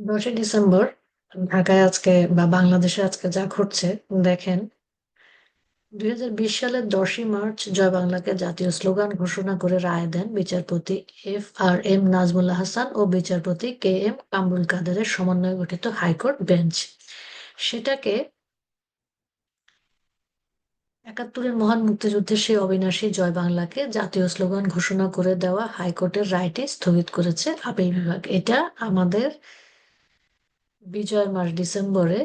দশই ডিসেম্বর, ঢাকায় আজকে বা বাংলাদেশে আজকে যা ঘটছে, দেখেন, দুই হাজার বিশ সালের দশই মার্চ জয় বাংলাকে জাতীয় স্লোগান ঘোষণা করে রায় দেন বিচারপতি F R M Nazmul Hasan ও বিচারপতি কে এম কামরুল কাদেরের সমন্বয়ে গঠিত হাইকোর্ট বেঞ্চ। সেটাকে একাত্তরের মহান মুক্তিযুদ্ধের সেই অবিনাশী জয় বাংলাকে জাতীয় স্লোগান ঘোষণা করে দেওয়া হাইকোর্টের রায়টি স্থগিত করেছে আপিল বিভাগ। এটা আমাদের বিজয় মাস ডিসেম্বরে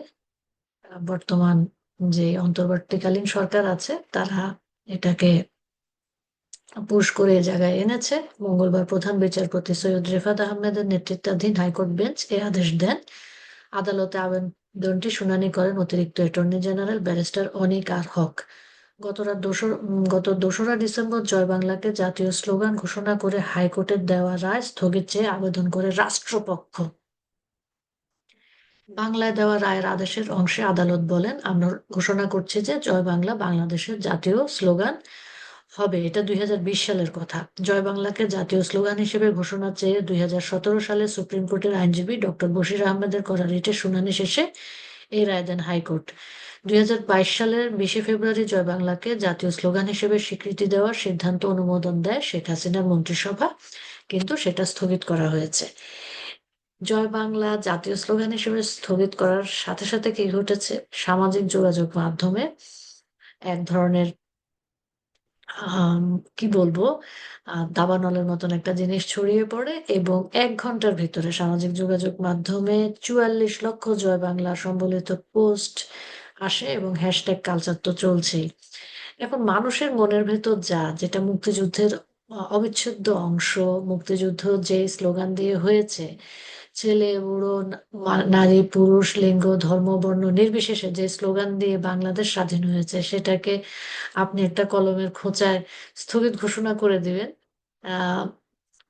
বর্তমান যে অন্তর্বর্তীকালীন সরকার আছে, তারা এটাকে পুশ করে জায়গায় এনেছে। মঙ্গলবার প্রধান বিচারপতি সৈয়দ রেফাত আহমেদের নেতৃত্বাধীন হাইকোর্ট বেঞ্চ এ আদেশ দেন। আদালতে আবেদনটি শুনানি করেন অতিরিক্ত attorney general barrister Anik R Haque. গত রাত দোসর গত দোসরা ডিসেম্বর জয় বাংলাকে জাতীয় স্লোগান ঘোষণা করে হাইকোর্টের দেওয়া রায় স্থগিত চেয়ে আবেদন করে রাষ্ট্রপক্ষ। বাংলায় দেওয়া রায়ের আদেশের অংশে আদালত বলেন, আমরা ঘোষণা করছি যে জয় বাংলা বাংলাদেশের জাতীয় স্লোগান হবে। এটা দুই হাজার বিশ সালের কথা। জয় বাংলাকে জাতীয় স্লোগান হিসেবে ঘোষণা চেয়ে দুই হাজার সতেরো সালে সুপ্রিম কোর্টের আইনজীবী ডক্টর বশির আহমেদের করা রিটের শুনানি শেষে এই রায় দেন হাইকোর্ট। দুই হাজার বাইশ সালের বিশে ফেব্রুয়ারি জয় বাংলাকে জাতীয় স্লোগান হিসেবে স্বীকৃতি দেওয়ার সিদ্ধান্ত অনুমোদন দেয় শেখ হাসিনার মন্ত্রিসভা, কিন্তু সেটা স্থগিত করা হয়েছে। জয় বাংলা জাতীয় স্লোগান হিসেবে স্থগিত করার সাথে সাথে কি ঘটেছে? সামাজিক যোগাযোগ মাধ্যমে এক ধরনের কি বলব দাবানলের মতন একটা জিনিস ছড়িয়ে পড়ে এবং এক ঘণ্টার ভিতরে সামাজিক যোগাযোগ মাধ্যমে চুয়াল্লিশ লক্ষ জয় বাংলা সম্বলিত পোস্ট আসে এবং হ্যাশট্যাগ কালচার তো চলছেই। এখন মানুষের মনের ভেতর যা, যেটা মুক্তিযুদ্ধের অবিচ্ছেদ্য অংশ, মুক্তিযুদ্ধ যে স্লোগান দিয়ে হয়েছে ছেলে, বুড়ো নারী, পুরুষ, লিঙ্গ, ধর্ম, বর্ণ নির্বিশেষে যে স্লোগান দিয়ে বাংলাদেশ স্বাধীন হয়েছে সেটাকে আপনি একটা কলমের খোঁচায় স্থগিত ঘোষণা করে দিবেন।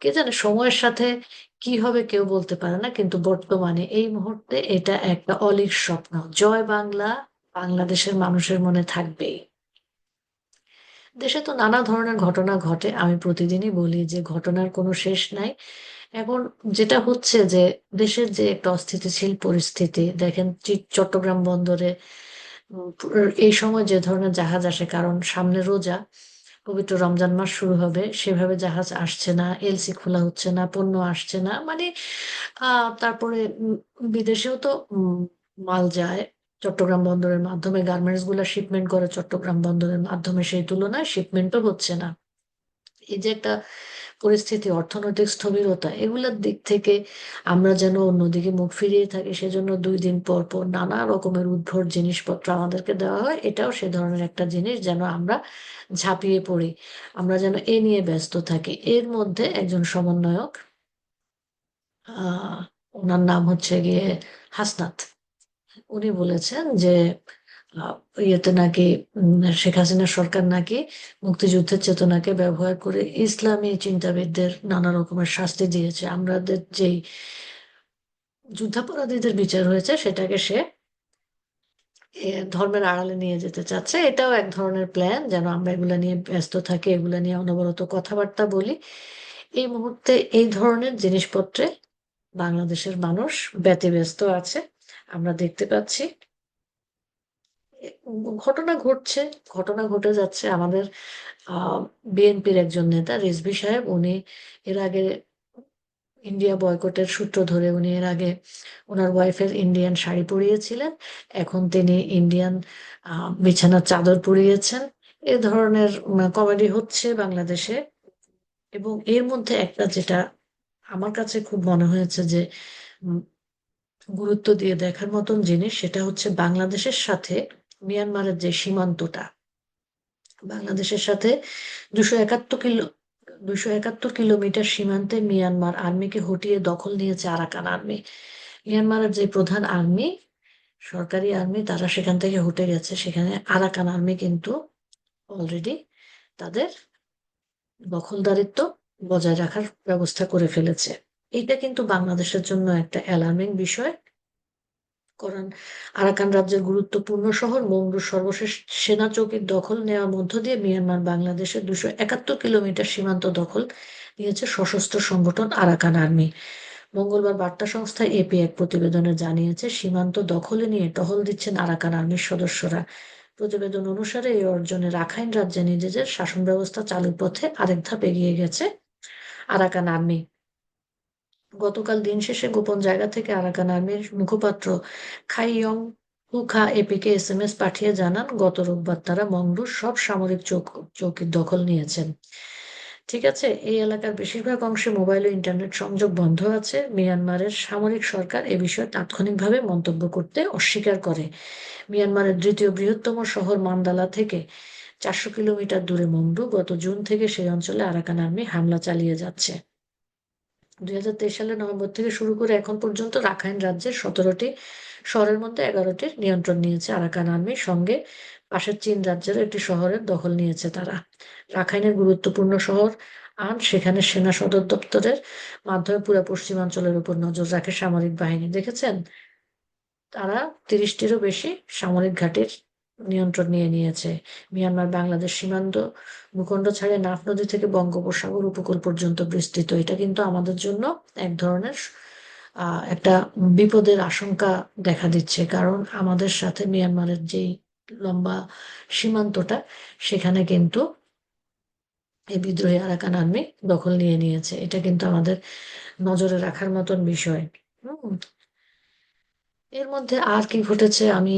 কে জানে সময়ের সাথে কি হবে কেউ বলতে পারে না, কিন্তু বর্তমানে এই মুহূর্তে এটা একটা অলিক স্বপ্ন। জয় বাংলা, বাংলাদেশের মানুষের মনে থাকবেই। দেশে তো নানা ধরনের ঘটনা ঘটে। আমি প্রতিদিনই বলি যে ঘটনার কোনো শেষ নাই। এখন যেটা হচ্ছে যে দেশের যে একটা অস্থিতিশীল পরিস্থিতি, দেখেন চট্টগ্রাম বন্দরে এই সময় যে ধরনের জাহাজ আসে, কারণ সামনে রোজা, পবিত্র রমজান মাস শুরু হবে, সেভাবে জাহাজ আসছে না, এলসি খোলা হচ্ছে না, পণ্য আসছে না মানে তারপরে বিদেশেও তো মাল যায় চট্টগ্রাম বন্দরের মাধ্যমে গার্মেন্টসগুলা শিপমেন্ট করে চট্টগ্রাম বন্দরের মাধ্যমে, সেই তুলনায় শিপমেন্টও হচ্ছে না। এই যে একটা পরিস্থিতি, অর্থনৈতিক স্থবিরতা, এগুলোর দিক থেকে আমরা যেন অন্যদিকে মুখ ফিরিয়ে থাকি, সেজন্য দুই দিন পর পর নানা রকমের উদ্ভট জিনিসপত্র আমাদেরকে দেওয়া হয়। এটাও সে ধরনের একটা জিনিস যেন আমরা ঝাঁপিয়ে পড়ি, আমরা যেন এ নিয়ে ব্যস্ত থাকি। এর মধ্যে একজন সমন্বয়ক আহ ওনার নাম হচ্ছে গিয়ে হাসনাত। উনি বলেছেন যে ইয়েতে নাকি শেখ হাসিনা সরকার নাকি মুক্তিযুদ্ধের চেতনাকে ব্যবহার করে ইসলামী চিন্তাবিদদের নানা রকমের শাস্তি দিয়েছে। আমাদের যেই যুদ্ধাপরাধীদের বিচার হয়েছে, সেটাকে সে ধর্মের আড়ালে নিয়ে যেতে চাচ্ছে। এটাও এক ধরনের প্ল্যান যেন আমরা এগুলা নিয়ে ব্যস্ত থাকি, এগুলা নিয়ে অনবরত কথাবার্তা বলি। এই মুহূর্তে এই ধরনের জিনিসপত্রে বাংলাদেশের মানুষ ব্যতিব্যস্ত আছে। আমরা দেখতে পাচ্ছি ঘটনা ঘটছে, ঘটনা ঘটে যাচ্ছে আমাদের বিএনপির একজন নেতা রিজভী সাহেব, উনি এর আগে ইন্ডিয়া বয়কটের সূত্র ধরে উনি এর আগে ওনার ওয়াইফের ইন্ডিয়ান শাড়ি পরিয়েছিলেন। এখন তিনি ইন্ডিয়ান বিছানার চাদর পরিয়েছেন। এ ধরনের কমেডি হচ্ছে বাংলাদেশে। এবং এর মধ্যে একটা যেটা আমার কাছে খুব মনে হয়েছে যে গুরুত্ব দিয়ে দেখার মতন জিনিস, সেটা হচ্ছে বাংলাদেশের সাথে মিয়ানমারের যে সীমান্তটা, বাংলাদেশের সাথে দুশো একাত্তর কিলো, দুশো একাত্তর কিলোমিটার সীমান্তে মিয়ানমার আর্মিকে হটিয়ে দখল নিয়েছে আরাকান আর্মি। মিয়ানমারের যে প্রধান আর্মি, সরকারি আর্মি, তারা সেখান থেকে হটে গেছে। সেখানে আরাকান আর্মি কিন্তু অলরেডি তাদের দখলদারিত্ব বজায় রাখার ব্যবস্থা করে ফেলেছে। এটা কিন্তু বাংলাদেশের জন্য একটা অ্যালার্মিং বিষয়। কারণ আরাকান রাজ্যের গুরুত্বপূর্ণ শহর মংডুর সর্বশেষ সেনা চৌকির দখল নেওয়ার মধ্য দিয়ে মিয়ানমার বাংলাদেশের দুশো একাত্তর কিলোমিটার সীমান্ত দখল নিয়েছে সশস্ত্র সংগঠন আরাকান আর্মি। মঙ্গলবার বার্তা সংস্থা এপি এক প্রতিবেদনে জানিয়েছে, সীমান্ত দখলে নিয়ে টহল দিচ্ছেন আরাকান আর্মির সদস্যরা। প্রতিবেদন অনুসারে এই অর্জনে রাখাইন রাজ্যে নিজেদের শাসন ব্যবস্থা চালুর পথে আরেক ধাপ এগিয়ে গেছে আরাকান আর্মি। গতকাল দিন শেষে গোপন জায়গা থেকে আরাকান আর্মির মুখপাত্র খাইয়ং হুখা এপিকে এস এম এস পাঠিয়ে জানান, গত রোববার তারা মংডুর সব সামরিক চৌক, চৌকির দখল নিয়েছেন। ঠিক আছে, এই এলাকার বেশিরভাগ অংশে মোবাইল ও ইন্টারনেট সংযোগ বন্ধ আছে। মিয়ানমারের সামরিক সরকার এ বিষয়ে তাৎক্ষণিকভাবে মন্তব্য করতে অস্বীকার করে। মিয়ানমারের দ্বিতীয় বৃহত্তম শহর মান্দালা থেকে চারশো কিলোমিটার দূরে মংডু গত জুন থেকে সেই অঞ্চলে আরাকান আর্মি হামলা চালিয়ে যাচ্ছে। দুই হাজার তেইশ সালের নভেম্বর থেকে শুরু করে এখন পর্যন্ত রাখাইন রাজ্যের সতেরোটি শহরের মধ্যে এগারোটির নিয়ন্ত্রণ নিয়েছে। আরাকান আর্মির সঙ্গে পাশের চীন রাজ্যের একটি শহরের দখল নিয়েছে তারা। রাখাইনের গুরুত্বপূর্ণ শহর আন, সেখানে সেনা সদর দপ্তরের মাধ্যমে পুরো পশ্চিমাঞ্চলের উপর নজর রাখে সামরিক বাহিনী। দেখেছেন? তারা তিরিশটিরও বেশি সামরিক ঘাটির নিয়ন্ত্রণ নিয়ে নিয়েছে। মিয়ানমার, বাংলাদেশ সীমান্ত ভূখণ্ড ছাড়িয়ে নাফ নদী থেকে বঙ্গোপসাগর উপকূল পর্যন্ত বিস্তৃত। এটা কিন্তু আমাদের জন্য এক ধরনের একটা বিপদের আশঙ্কা দেখা দিচ্ছে। কারণ আমাদের সাথে মিয়ানমারের যেই লম্বা সীমান্তটা, সেখানে কিন্তু এই বিদ্রোহী আরাকান আর্মি দখল নিয়ে নিয়েছে। এটা কিন্তু আমাদের নজরে রাখার মতন বিষয়। এর মধ্যে আর কি ঘটেছে আমি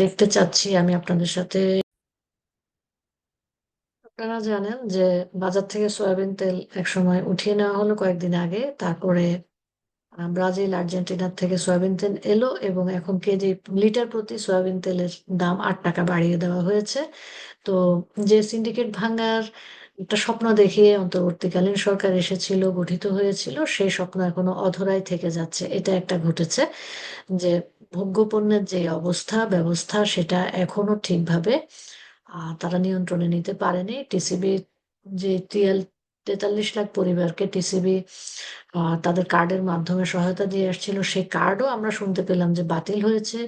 দেখতে চাচ্ছি আমি আপনাদের সাথে। আপনারা জানেন যে বাজার থেকে সয়াবিন তেল একসময় উঠিয়ে নেওয়া হলো কয়েকদিন আগে। তারপরে ব্রাজিল আর্জেন্টিনার থেকে সয়াবিন তেল এলো এবং এখন কেজি, লিটার প্রতি সয়াবিন তেলের দাম আট টাকা বাড়িয়ে দেওয়া হয়েছে। তো যে সিন্ডিকেট ভাঙার একটা স্বপ্ন দেখিয়ে অন্তর্বর্তীকালীন সরকার এসেছিল, গঠিত হয়েছিল, সেই স্বপ্ন এখনও অধরাই থেকে যাচ্ছে। এটা একটা ঘটেছে যে ভোগ্যপণ্যের যে অবস্থা, ব্যবস্থা, সেটা এখনও ঠিকভাবে তারা নিয়ন্ত্রণে নিতে পারেনি। টিসিবি যে টিএল তেতাল্লিশ লাখ পরিবারকে টিসিবি তাদের কার্ডের মাধ্যমে সহায়তা দিয়ে আসছিল। সেই কার্ডও আমরা শুনতে পেলাম যে বাতিল হয়েছে।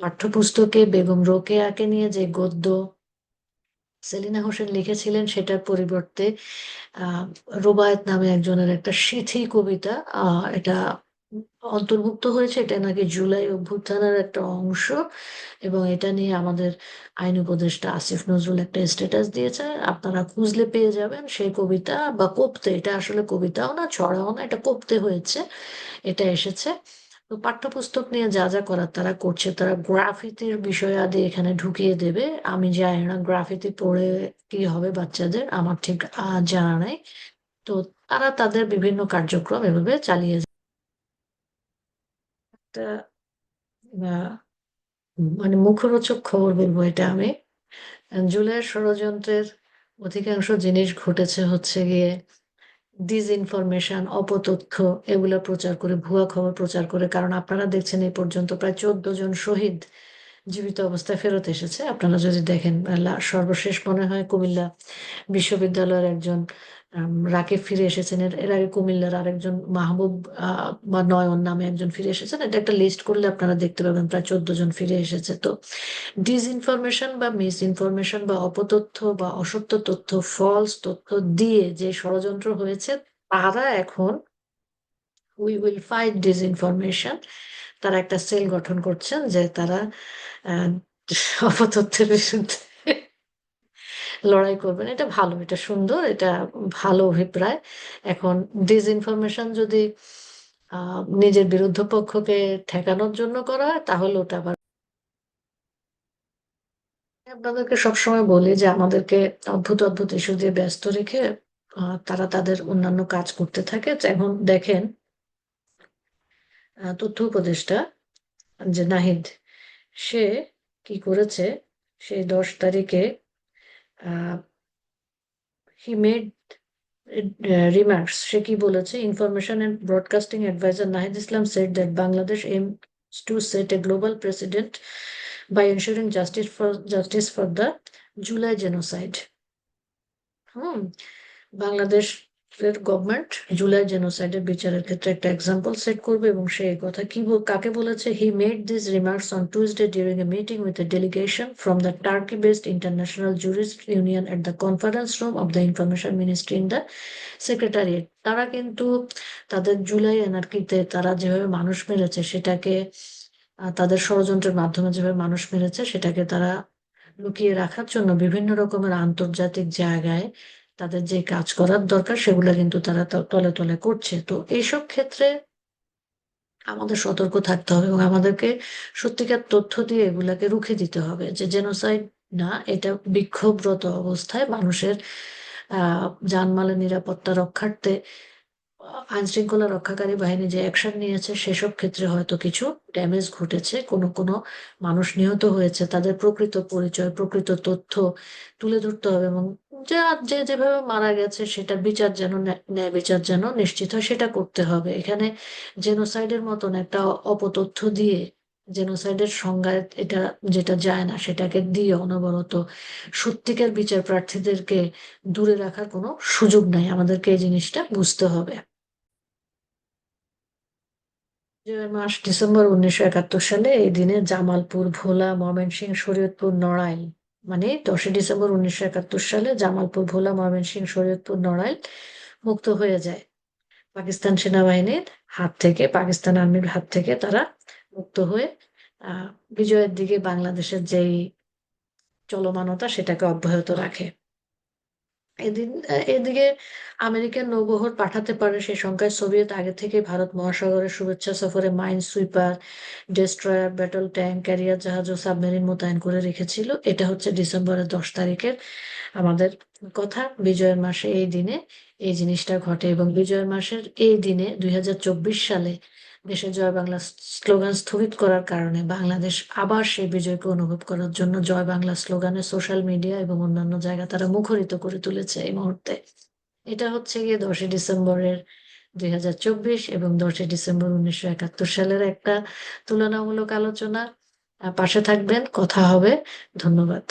পাঠ্যপুস্তকে, বেগম রোকেয়াকে নিয়ে যে গদ্য সেলিনা হোসেন লিখেছিলেন সেটার পরিবর্তে রুবায়েত নামে একজনের একটা সিথি কবিতা এটা অন্তর্ভুক্ত হয়েছে, এটা নাকি জুলাই অভ্যুত্থানের একটা অংশ এবং এটা নিয়ে আমাদের আইন উপদেষ্টা আসিফ নজরুল একটা স্ট্যাটাস দিয়েছে। আপনারা খুঁজলে পেয়ে যাবেন সেই কবিতা বা কোপ্তে, এটা আসলে কবিতাও না, ছড়াও না, এটা কোপ্তে হয়েছে, এটা এসেছে। তো পাঠ্যপুস্তক নিয়ে যা যা করার তারা করছে, তারা গ্রাফিতির বিষয় আদি এখানে ঢুকিয়ে দেবে। আমি জানি না গ্রাফিতি পড়ে কি হবে বাচ্চাদের, আমার ঠিক জানা নাই। তো তারা তাদের বিভিন্ন কার্যক্রম এভাবে চালিয়ে একটা মানে মুখরোচক খবর বলব এটা আমি। জুলাইয়ের ষড়যন্ত্রের অধিকাংশ জিনিস ঘটেছে হচ্ছে গিয়ে ডিসইনফরমেশন অপতথ্য, এগুলো প্রচার করে, ভুয়া খবর প্রচার করে, কারণ আপনারা দেখছেন এই পর্যন্ত প্রায় চোদ্দ জন শহীদ জীবিত অবস্থায় ফেরত এসেছে। আপনারা যদি দেখেন সর্বশেষ মনে হয় কুমিল্লা বিশ্ববিদ্যালয়ের একজন রাকিব ফিরে এসেছেন। এর আগে কুমিল্লার আরেকজন মাহবুব বা নয়ন নামে একজন ফিরে এসেছেন। এটা একটা লিস্ট করলে আপনারা দেখতে পাবেন, প্রায় চোদ্দ জন ফিরে এসেছে। তো ডিসইনফরমেশন বা মিস ইনফরমেশন বা অপতথ্য বা অসত্য তথ্য ফলস তথ্য দিয়ে যে ষড়যন্ত্র হয়েছে, তারা এখন উই উইল ফাইট ডিসইনফরমেশন তারা একটা সেল গঠন করছেন যে তারা অপতথ্যের বিরুদ্ধে লড়াই করবেন। এটা ভালো, এটা সুন্দর, এটা ভালো অভিপ্রায়। এখন ডিসইনফরমেশন যদি নিজের বিরুদ্ধ পক্ষকে ঠেকানোর জন্য করা হয়, তাহলে ওটা আবার আপনাদেরকে সবসময় বলি যে, আমাদেরকে অদ্ভুত অদ্ভুত ইস্যু দিয়ে ব্যস্ত রেখে তারা তাদের অন্যান্য কাজ করতে থাকে। এখন দেখেন তথ্য উপদেষ্টা যে নাহিদ, সে কি করেছে? সে দশ তারিখে হি মেড রিমার্কস সে কি বলেছে information and broadcasting adviser Nahid Islam said that Bangladesh aims to set a global precedent by ensuring justice for justice for the July genocide. Hmm Bangladesh government July জেনোসাইডের বিচারের ক্ষেত্রে একটা example set করবে এবং সে কথা কি কাকে বলেছে? He made this remarks on Tuesday during a meeting with a delegation from the Turkey based international jurist union at the conference room of the information ministry in the secretariat তারা কিন্তু তাদের জুলাই এনার্কিতে তারা যেভাবে মানুষ মেরেছে সেটাকে তাদের ষড়যন্ত্রের মাধ্যমে যেভাবে মানুষ মেরেছে সেটাকে তারা লুকিয়ে রাখার জন্য বিভিন্ন রকমের আন্তর্জাতিক জায়গায় তাদের যে কাজ করার দরকার, সেগুলো কিন্তু তারা তলে তলে করছে। তো এইসব ক্ষেত্রে আমাদের সতর্ক থাকতে হবে এবং আমাদেরকে সত্যিকার তথ্য দিয়ে এগুলাকে রুখে দিতে হবে যে জেনোসাইড না, এটা বিক্ষোভরত অবস্থায় মানুষের জানমালের নিরাপত্তা রক্ষার্থে আইন শৃঙ্খলা রক্ষাকারী বাহিনী যে অ্যাকশন নিয়েছে, সেসব ক্ষেত্রে হয়তো কিছু ড্যামেজ ঘটেছে। কোনো কোনো মানুষ নিহত হয়েছে, তাদের প্রকৃত পরিচয়, প্রকৃত তথ্য তুলে ধরতে হবে এবং যা যে যেভাবে মারা গেছে সেটা বিচার যেন ন্যায় বিচার যেন নিশ্চিত হয়, সেটা করতে হবে। এখানে জেনোসাইডের মতন একটা অপতথ্য দিয়ে জেনোসাইডের সংজ্ঞায় এটা যেটা যায় না, সেটাকে দিয়ে অনবরত সত্যিকার বিচার প্রার্থীদেরকে দূরে রাখার কোনো সুযোগ নাই। আমাদেরকে এই জিনিসটা বুঝতে হবে। মাস ডিসেম্বর উনিশশো একাত্তর সালে এই দিনে জামালপুর, ভোলা, ময়মনসিংহ, শরীয়তপুর, নড়াইল মানে দশই ডিসেম্বর উনিশশো একাত্তর সালে জামালপুর ভোলা ময়মনসিংহ শরীয়তপুর নড়াইল মুক্ত হয়ে যায়। পাকিস্তান সেনাবাহিনীর হাত থেকে, পাকিস্তান আর্মির হাত থেকে তারা মুক্ত হয়ে বিজয়ের দিকে বাংলাদেশের যেই চলমানতা সেটাকে অব্যাহত রাখে। এদিন এদিকে আমেরিকান নৌবহর পাঠাতে পারে সেই সংখ্যায় সোভিয়েত, আগে থেকে ভারত মহাসাগরের শুভেচ্ছা সফরে mine sweeper, destroyer, battle tank, carrier জাহাজ ও সাবমেরিন মোতায়েন করে রেখেছিল। এটা হচ্ছে ডিসেম্বরের দশ তারিখের আমাদের কথা। বিজয়ের মাসে এই দিনে এই জিনিসটা ঘটে এবং বিজয়ের মাসের এই দিনে দুই হাজার চব্বিশ সালে দেশে জয় বাংলা স্লোগান স্থগিত করার কারণে বাংলাদেশ আবার সেই বিজয়কে অনুভব করার জন্য জয় বাংলা স্লোগানে সোশ্যাল মিডিয়া এবং অন্যান্য জায়গা তারা মুখরিত করে তুলেছে এই মুহূর্তে। এটা হচ্ছে গিয়ে দশই ডিসেম্বরের দুই হাজার চব্বিশ এবং দশই ডিসেম্বর উনিশশো একাত্তর সালের একটা তুলনামূলক আলোচনা। পাশে থাকবেন, কথা হবে। ধন্যবাদ।